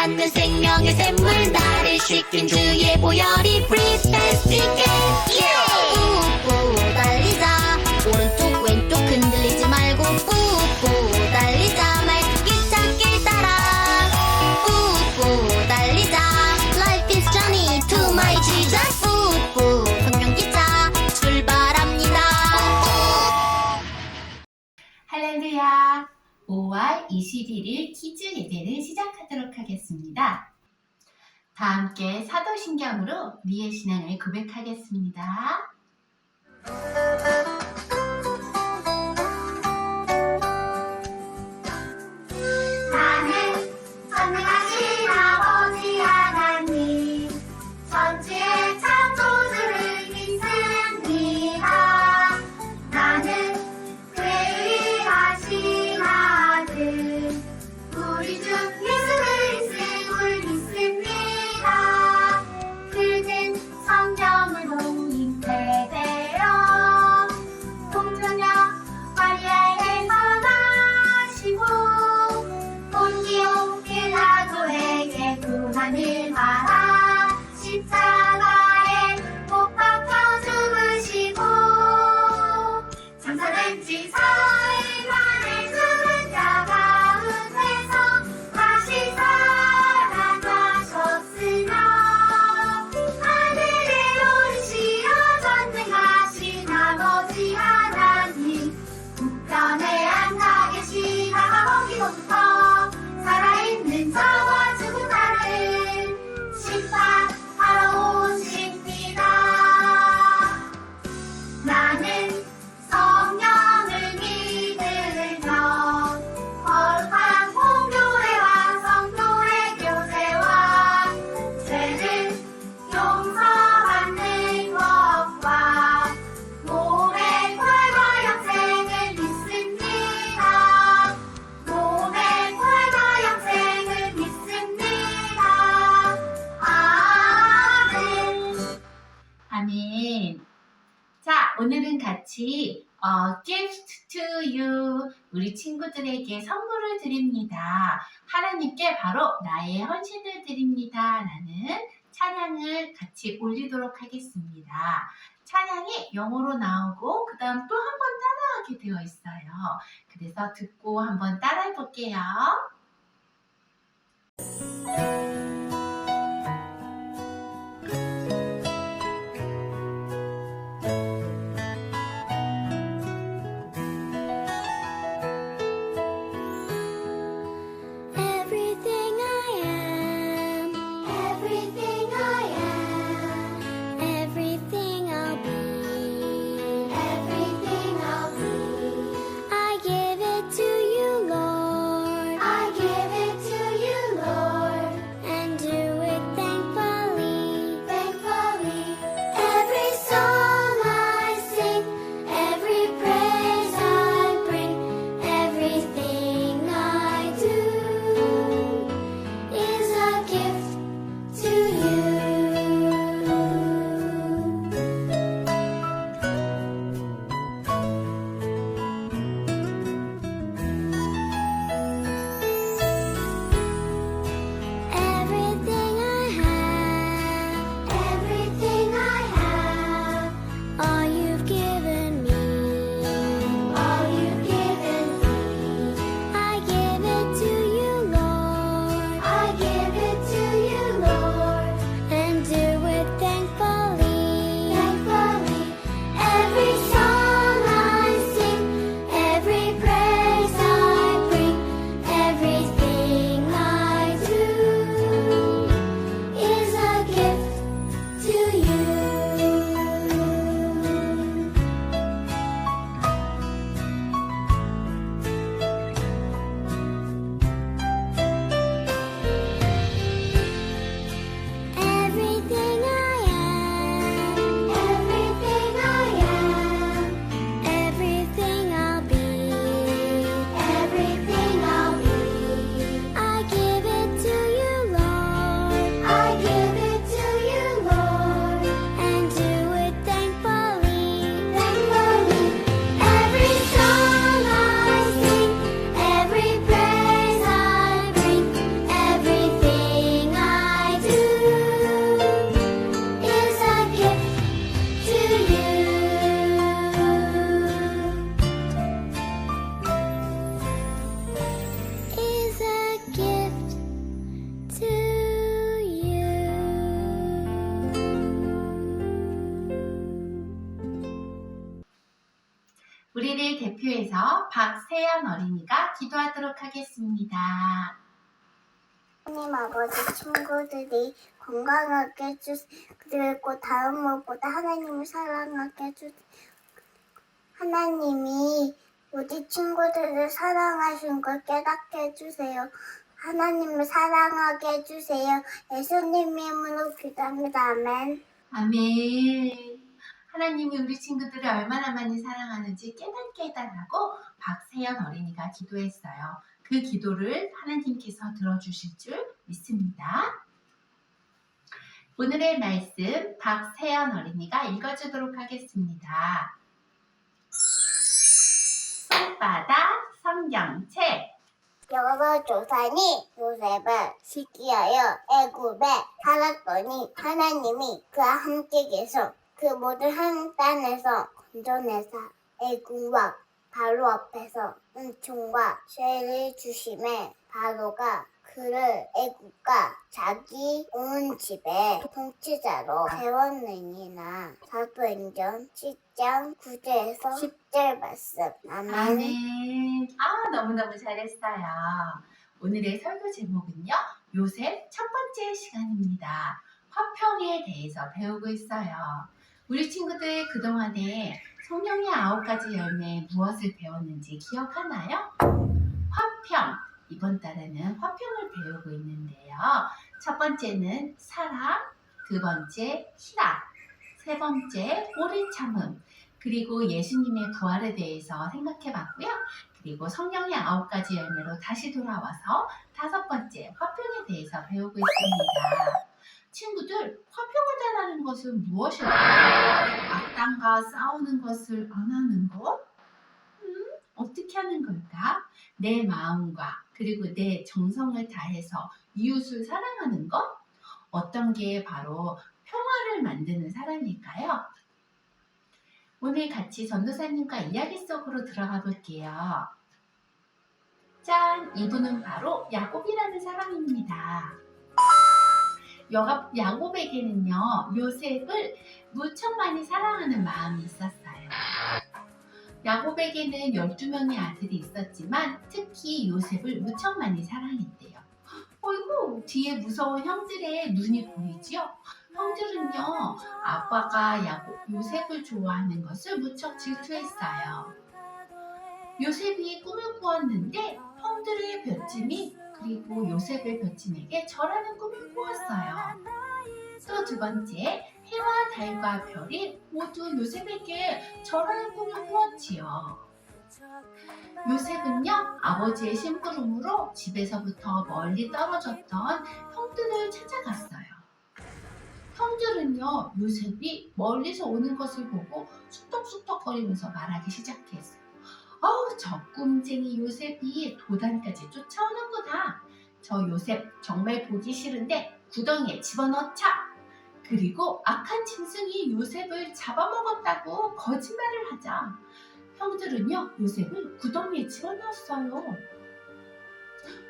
선물 나를 시킨 주의 보혈이 프리패스티게 오른쪽 왼쪽 흔들리지 말고. 뿌뿌 달리자. 말기 찾길 따라. 뿌뿌 달리자. Life is journey to my Jesus. 뿌뿌 성경기차 출발합니다. 할렐루야! 5월 21일 하겠습니다. 다 함께 사도신경으로 우리의 신앙을 고백하겠습니다. You 우리 친구들에게 선물을 드립니다. 하나님께 바로 나의 헌신을 드립니다. 라는 찬양을 같이 올리도록 하겠습니다. 찬양이 영어로 나오고 그 다음 또 한 번 따라하게 되어 있어요. 그래서 듣고 한번 따라해 볼게요. 오늘을 대표해서 박세연 어린이가 기도하도록 하겠습니다. 하나님 아버지 친구들이 건강하게 해주세요. 그리고 다음 무엇보다 하나님을 사랑하게 해주세요. 하나님이 우리 친구들을 사랑하신 걸 깨닫게 해주세요. 하나님을 사랑하게 해주세요. 예수님 이름으로 기도합니다. 아멘. 아멘. 하나님이 우리 친구들을 얼마나 많이 사랑하는지 깨닫게 해달라고 박세연 어린이가 기도했어요. 그 기도를 하나님께서 들어주실 줄 믿습니다. 오늘의 말씀 박세연 어린이가 읽어주도록 하겠습니다. 손바닥 성경책 여러 조상이 요셉을 시기하여 애굽에 살았더니 하나님이 그와 함께 계셔 그 모든 한 땅에서 건져내사 애굽과 바로 앞에서 은총과 죄를 주심에 바로가 그를 애굽과 자기 온 집에 통치자로 세웠느니나 사도행전 10장 9절에서 10절 말씀 아멘. 아멘. 아, 너무너무 잘했어요. 오늘의 설교 제목은요, 요셉 첫 번째 시간입니다. 화평에 대해서 배우고 있어요. 우리 친구들 그동안에 성령의 아홉 가지 열매 무엇을 배웠는지 기억하나요? 화평. 이번 달에는 화평을 배우고 있는데요. 첫 번째는 사랑, 두 번째 희락, 세 번째 오래 참음, 그리고 예수님의 부활에 대해서 생각해 봤고요. 그리고 성령의 아홉 가지 열매로 다시 돌아와서 다섯 번째 화평에 대해서 배우고 있습니다. 친구들, 화평하다라는 것은 무엇일까요? 악당과 싸우는 것을 안 하는 것? 음, 어떻게 하는 걸까? 내 마음과 그리고 내 정성을 다해서 이웃을 사랑하는 것? 어떤 게 바로 평화를 만드는 사람일까요? 오늘 같이 전도사님과 이야기 속으로 들어가 볼게요. 짠! 이분은 바로 야곱이라는 사람입니다. 여가- 야곱에게는요, 요셉을 무척 많이 사랑하는 마음이 있었어요. 야곱에게는 12명의 아들이 있었지만 특히 요셉을 무척 많이 사랑했대요. 어이구, 뒤에 무서운 형들의 눈이 보이지요? 형들은요, 아빠가 야곱, 요셉을 좋아하는 것을 무척 질투했어요. 요셉이 꿈을 꾸었는데 형들의 볕짐이 그리고 요셉의 볕짐에게 절하는 꿈을 꾸었어요. 또 두 번째, 해와 달과 별이 모두 요셉에게 절하는 꿈을 꾸었지요. 요셉은요, 아버지의 심부름으로 집에서부터 멀리 떨어졌던 형들을 찾아갔어요. 형들은요, 요셉이 멀리서 오는 것을 보고 쑥덕쑥덕거리면서 말하기 시작했어요. 어우, 저 꿈쟁이 요셉이 도단까지 쫓아오는구나. 저 요셉 정말 보기 싫은데 구덩이에 집어넣자. 그리고 악한 짐승이 요셉을 잡아먹었다고 거짓말을 하자. 형들은요, 요셉을 구덩이에 집어넣었어요.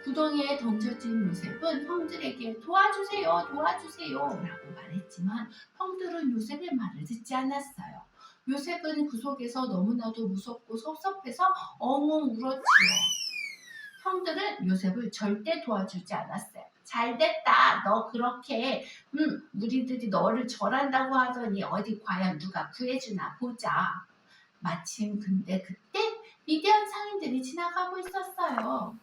구덩이에 던져진 요셉은 형들에게 도와주세요, 도와주세요 라고 말했지만 형들은 요셉의 말을 듣지 않았어요. 요셉은 그 속에서 너무나도 무섭고 섭섭해서 엉엉 울었지요. 형들은 요셉을 절대 도와주지 않았어요. 잘 됐다. 너 그렇게 음, 우리들이 너를 절한다고 하더니 어디 과연 누가 구해주나 보자. 마침 근데 그때 미디안 상인들이 지나가고 있었어요.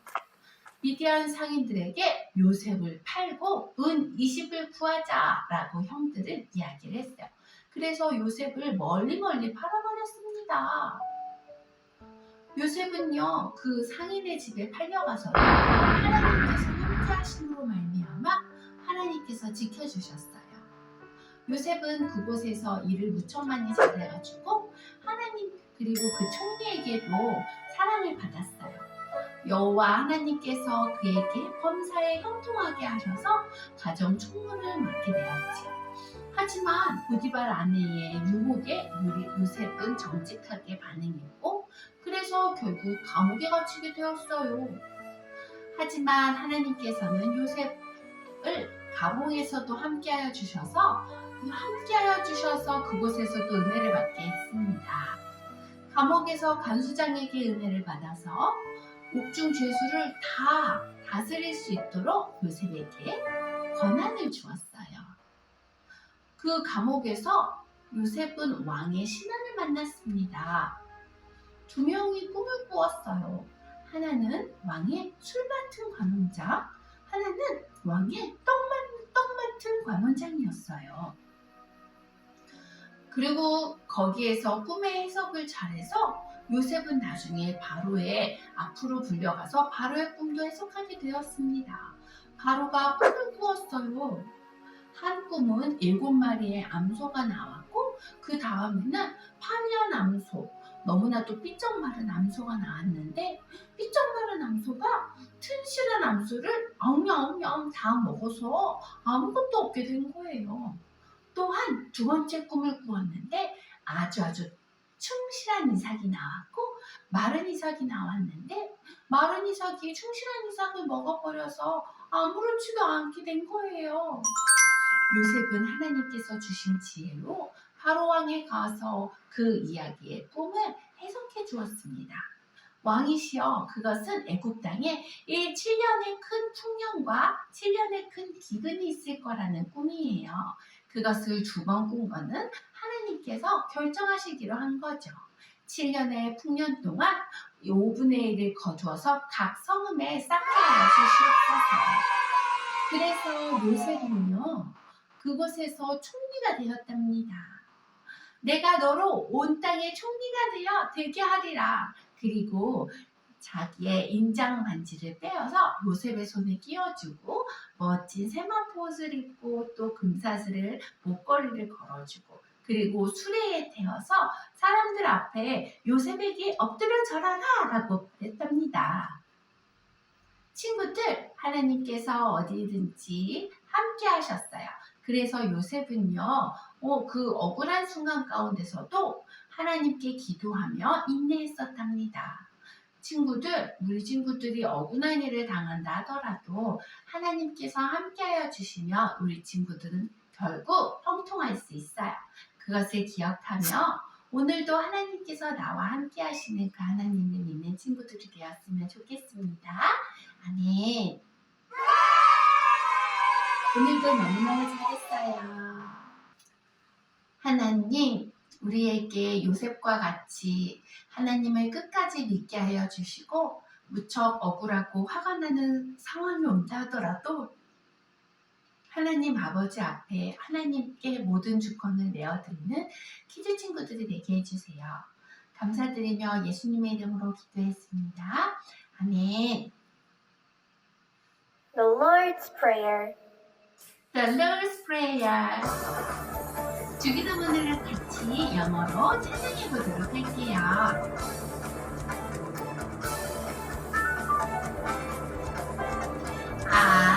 미디안 상인들에게 요셉을 팔고 은 20을 구하자라고 형들은 이야기를 했어요. 그래서 요셉을 멀리 멀리 팔아버렸습니다. 요셉은요 그 상인의 집에 팔려가서 하나님께서 함께하심으로 말미암아 하나님께서 지켜주셨어요. 요셉은 그곳에서 일을 무척 많이 잘해가지고 하나님 그리고 그 총리에게도 사랑을 받았어요. 여호와 하나님께서 그에게 범사에 형통하게 하셔서 가정 총무를 맡게 되었지요. 하지만 보디발 아내의 유혹에 요셉은 정직하게 반응했고 그래서 결국 감옥에 갇히게 되었어요. 하지만 하나님께서는 요셉을 감옥에서도 함께하여 주셔서 함께하여 주셔서 그곳에서도 은혜를 받게 했습니다. 감옥에서 간수장에게 은혜를 받아서 옥중 죄수를 다 다스릴 수 있도록 요셉에게 권한을 주었어요. 그 감옥에서 요셉은 왕의 신하를 만났습니다. 두 명이 꿈을 꾸었어요. 하나는 왕의 술 맡은 관원장, 하나는 왕의 떡, 맡, 떡 맡은 관원장이었어요. 그리고 거기에서 꿈의 해석을 잘해서 요셉은 나중에 바로의 앞으로 불려가서 바로의 꿈도 해석하게 되었습니다. 바로가 꿈을 꾸었어요. 한 꿈은 일곱 마리의 암소가 나왔고 그 다음에는 파리한 암소, 너무나도 삐쩍 마른 암소가 나왔는데 삐쩍 마른 암소가 튼실한 암소를 엉냥엉냥 다 먹어서 아무것도 없게 된 거예요. 또한 두 번째 꿈을 꾸었는데 아주 아주 충실한 이삭이 나왔고 마른 이삭이 나왔는데 마른 이삭이 충실한 이삭을 먹어버려서 아무렇지도 않게 된 거예요. 요셉은 하나님께서 주신 지혜로 바로 왕에 가서 그 이야기의 꿈을 해석해 주었습니다. 왕이시여 그것은 애굽 땅에 1, 7년의 큰 풍년과 7년의 큰 기근이 있을 거라는 꿈이에요. 그것을 두 번 꾼 거는 하나님께서 결정하시기로 한 거죠. 7년의 풍년 동안 5분의 1을 거두어서 각 성읍에 쌓게 하시옵소서. 그래서 요셉은요, 그곳에서 총리가 되었답니다. 내가 너로 온 땅의 총리가 되어 되게 하리라. 그리고 자기의 인장 반지를 빼어서 요셉의 손에 끼워주고 멋진 세마포 옷을 입고 또 금사슬을 목걸이를 걸어주고 그리고 수레에 태워서 사람들 앞에 요셉에게 엎드려 절하라 라고 했답니다. 친구들 하나님께서 어디든지 함께 하셨어요. 그래서 요셉은요 어, 그 억울한 순간 가운데서도 하나님께 기도하며 인내했었답니다. 친구들, 우리 친구들이 억울한 일을 당한다 하더라도 하나님께서 함께하여 주시면 우리 친구들은 결국 형통할 수 있어요. 그것을 기억하며 오늘도 하나님께서 나와 함께 하시는 그 하나님을 믿는 친구들이 되었으면 좋겠습니다. 아멘. 오늘도 너무너무 잘했어요. 하나님, 우리에게 요셉과 같이 하나님을 끝까지 믿게 하여 주시고 무척 억울하고 화가 나는 상황이 온다 하더라도 하나님 아버지 앞에 하나님께 모든 주권을 내어드리는 키즈 친구들이 되게 해주세요. 감사드리며 예수님의 이름으로 기도했습니다. 아멘. The Lord's Prayer. The Lord's Prayer. 주기도문을 같이 영어로 찬양해 보도록 할게요. Are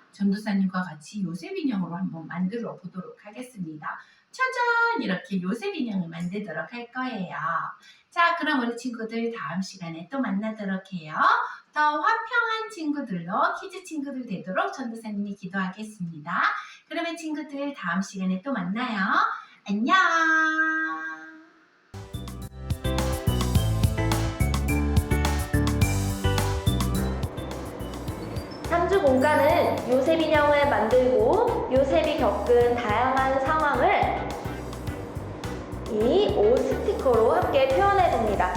전도사님과 같이 요셉 인형으로 한번 만들어 보도록 하겠습니다. 짜잔! 이렇게 요셉 인형을 만들도록 할 거예요. 자, 그럼 우리 친구들 다음 시간에 또 만나도록 해요. 더 화평한 친구들로 키즈 친구들 되도록 전도사님이 기도하겠습니다. 그러면 친구들 다음 시간에 또 만나요. 안녕! 공간은 요셉 인형을 만들고 요셉이 겪은 다양한 상황을 이이옷 스티커로 함께 표현해 봅니다.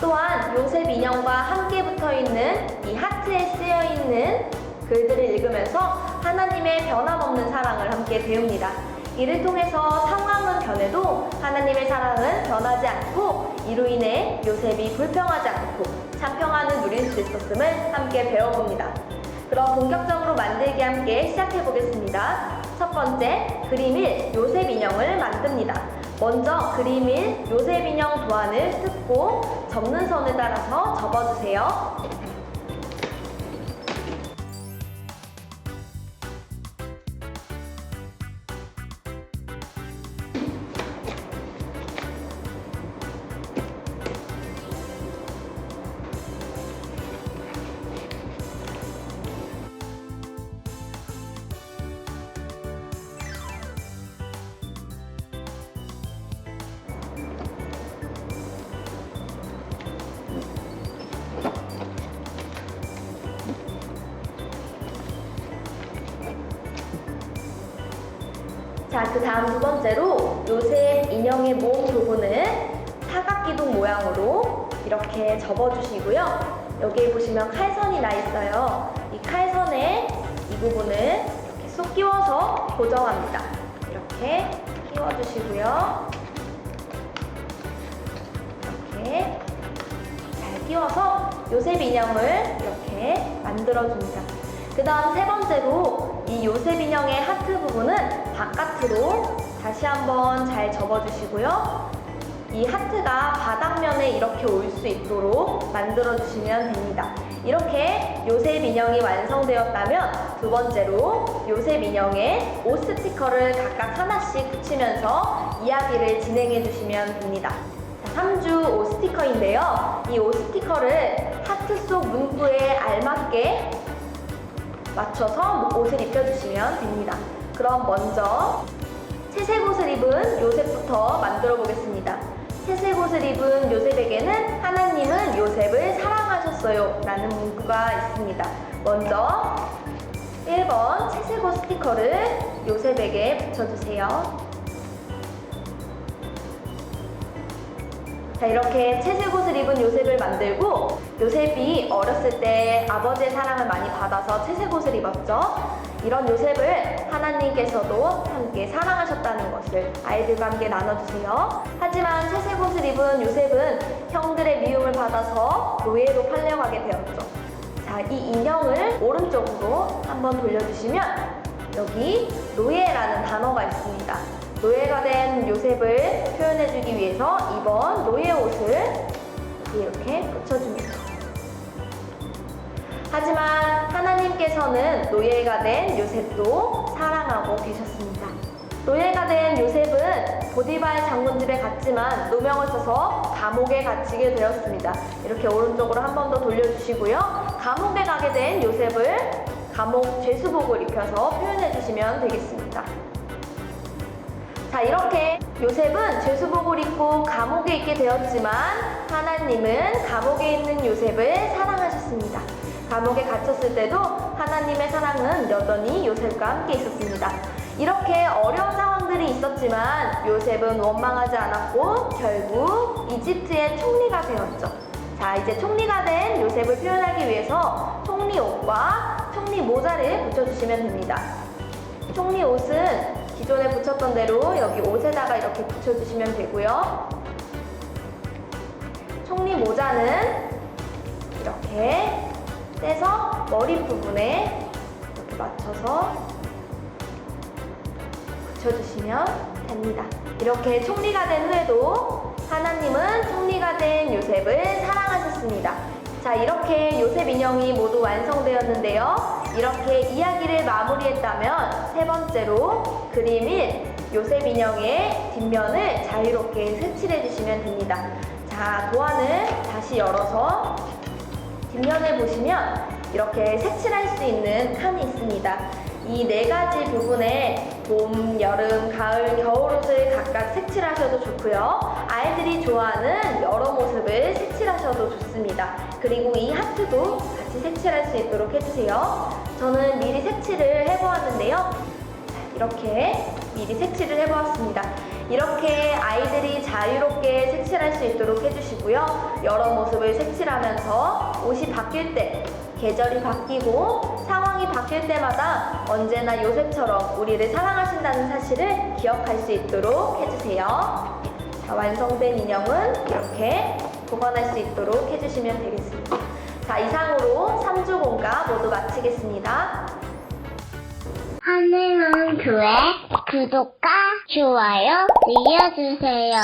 또한 요셉 인형과 함께 붙어 있는 이 하트에 쓰여 있는 글들을 읽으면서 하나님의 변함없는 사랑을 함께 배웁니다. 이를 통해서 상황은 변해도 하나님의 사랑은 변하지 않고 이로 인해 요셉이 불평하지 않고 참평하는 누릴 수 있었음을 함께 배워봅니다. 그럼 본격적으로 만들기 함께 시작해 보겠습니다. 첫 번째, 그림 1 요셉 인형을 만듭니다. 먼저 그림 1 요셉 인형 도안을 뜯고 접는 선을 따라서 접어주세요. 자, 그 다음 두 번째로 요셉 인형의 몸 부분을 사각기둥 모양으로 이렇게 접어주시고요. 여기 보시면 칼선이 나 있어요. 이 칼선에 이 부분을 이렇게 쏙 끼워서 고정합니다. 이렇게 끼워주시고요. 이렇게 잘 끼워서 요셉 인형을 이렇게 만들어줍니다. 그 다음 세 번째로 이 요셉 인형의 하트 부분은 바깥으로 다시 한번 잘 접어주시고요. 이 하트가 바닥면에 이렇게 올 수 있도록 만들어주시면 됩니다. 이렇게 요셉 인형이 완성되었다면 두 번째로 요셉 인형에 옷 스티커를 각각 하나씩 붙이면서 이야기를 진행해 주시면 됩니다. 3주 옷 스티커인데요. 이 옷 스티커를 하트 속 문구에 알맞게 맞춰서 옷을 입혀주시면 됩니다. 그럼 먼저 채색 옷을 입은 요셉부터 만들어 보겠습니다. 채색 옷을 입은 요셉에게는 하나님은 요셉을 사랑하셨어요 라는 문구가 있습니다. 먼저 1번 채색 옷 스티커를 요셉에게 붙여주세요. 자, 이렇게 채색 옷을 입은 요셉을 만들고 요셉이 어렸을 때 아버지의 사랑을 많이 받아서 채색 옷을 입었죠. 이런 요셉을 하나님께서도 함께 사랑하셨다는 것을 아이들과 함께 나눠주세요. 하지만 채색 옷을 입은 요셉은 형들의 미움을 받아서 노예로 팔려가게 되었죠. 자, 이 인형을 오른쪽으로 한번 돌려주시면 여기 노예라는 단어가 있습니다. 노예가 된 요셉을 표현해주기 위해서 2번 노예 옷을 이렇게 붙여줍니다. 하지만 하나님께서는 노예가 된 요셉도 사랑하고 계셨습니다. 노예가 된 요셉은 보디발 장군집에 갔지만 누명을 써서 감옥에 갇히게 되었습니다. 이렇게 오른쪽으로 한 번 더 돌려주시고요. 감옥에 가게 된 요셉을 감옥 죄수복을 입혀서 표현해 주시면 되겠습니다. 자, 이렇게 요셉은 죄수복을 입고 감옥에 있게 되었지만 하나님은 감옥에 있는 요셉을 사랑하셨습니다. 감옥에 갇혔을 때도 하나님의 사랑은 여전히 요셉과 함께 있었습니다. 이렇게 어려운 상황들이 있었지만 요셉은 원망하지 않았고 결국 이집트의 총리가 되었죠. 자, 이제 총리가 된 요셉을 표현하기 위해서 총리 옷과 총리 모자를 붙여주시면 됩니다. 총리 옷은 기존에 붙였던 대로 여기 옷에다가 이렇게 붙여주시면 되고요. 총리 모자는 이렇게 떼서 머리 부분에 이렇게 맞춰서 붙여주시면 됩니다. 이렇게 총리가 된 후에도 하나님은 총리가 된 요셉을 사랑하셨습니다. 자, 이렇게 요셉 인형이 모두 완성되었는데요. 이렇게 이야기를 마무리했다면 세 번째로 그림 1 요셉 인형의 뒷면을 자유롭게 색칠해 주시면 됩니다. 자, 도안을 다시 열어서 뒷면을 보시면 이렇게 색칠할 수 있는 칸이 있습니다. 이 네 가지 부분에 봄, 여름, 가을, 겨울 옷을 각각 색칠하셔도 좋고요. 아이들이 좋아하는 여러 모습을 색칠하셔도 좋습니다. 그리고 이 하트도 같이 색칠할 수 있도록 해주세요. 저는 미리 색칠을 해보았는데요. 자, 이렇게 미리 색칠을 해보았습니다. 이렇게 아이들이 자유롭게 색칠할 수 있도록 해주시고요. 여러 모습을 색칠하면서 옷이 바뀔 때, 계절이 바뀌고 상황이 바뀔 때마다 언제나 요셉처럼 우리를 사랑하신다는 사실을 기억할 수 있도록 해주세요. 자, 완성된 인형은 이렇게 보관할 수 있도록 해주시면 되겠습니다. 자, 이상으로 3주 공가 모두 마치겠습니다. 하늘은 교회 구독과 좋아요 눌러주세요.